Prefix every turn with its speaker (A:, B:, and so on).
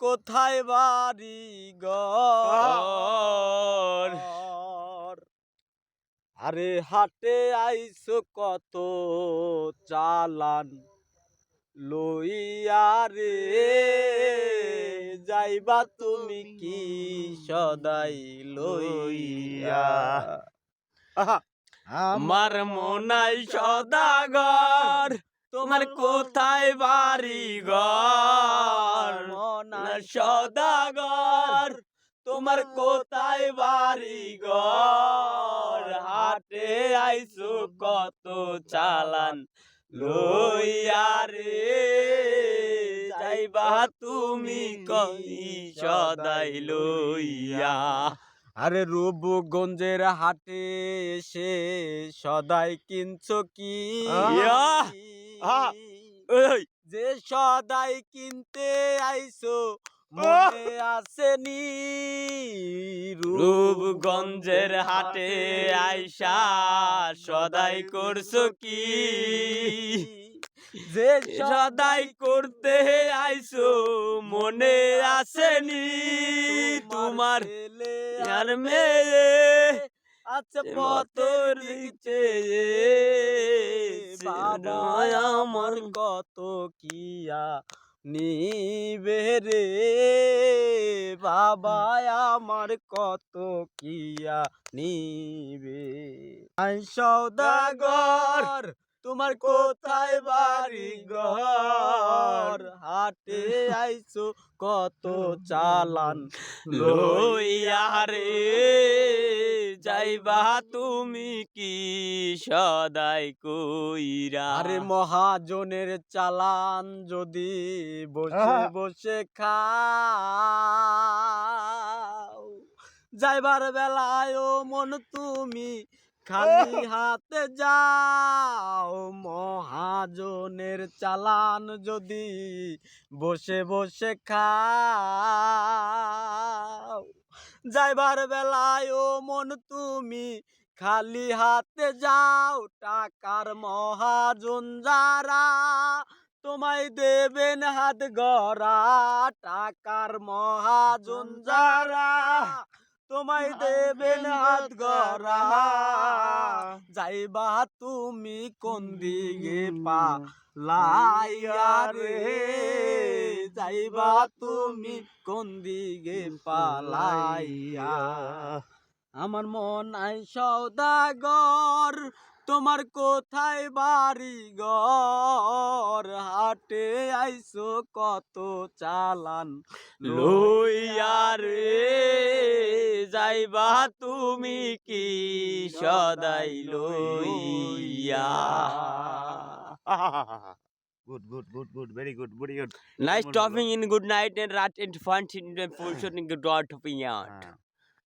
A: কোথায় বাড়ি ঘর? আরে হাটে আইসো কত চালান? লইয়া রে যাইবা তুমি কি সদাই লইয়া? আমার মনাই সদাগর তোমার কোথায় বাড়ি মনাই সদাগর তোমার কোথায় বাড়ি ঘর হাটে আইসো কত চালান লইয়া রে? যাইবা তুমি কই সদাই লইয়া? আরে রূপগঞ্জের হাটে এসে সদাই কিনছো কি! যে সদাই কিনতে আইসো মনে আসেনি রূপগঞ্জের হাটে আইসা সদাই করছ কি? যে সদাই করতে আইসো মনে আসেনি তোমার আর মেয়ে আচ্ছা পতর দিচ্ছে আমার কত কিয়া? নিবে রে বাবা আমার কত কিয়া নিবে? সৌদাগর তোমার কোথায় বাড়ি ঘর? হাটে আইছো কত চালান লইয়া রে। যাইবা তুমি কি সদাই কইরা? আরে মহাজনের চালান যদি বসে বসে খাও। যাইবার বেলায় ও মন তুমি খালি হাতে যাও মহাজনের চালান যদি বসে বসে খাও। যাইবার বেলায় ও মন তুমি খালি হাতে যাও টাকার মহাজন যারা তোমায় দেবেন হাত গড়া টাকার মহাজন যারা তোমায় দেবেন হাত গড়া। যাইবা তুমি কোন দিকে পা লাইয়া রে? যাইবা তুমি কোন দিকে পালাইয়া? আমার মন আই সৌদাগর তোমার কোথায় বাড়ি ঘর হাটে আইসো কত চালান লইয়া রে। যাইবা তুমি কি সদাই লইয়া
B: good, good, good, good, very good, very good.
A: Nice
B: Good,
A: talking in good night and rat and fun in the full shooting good topping out.
B: Ah.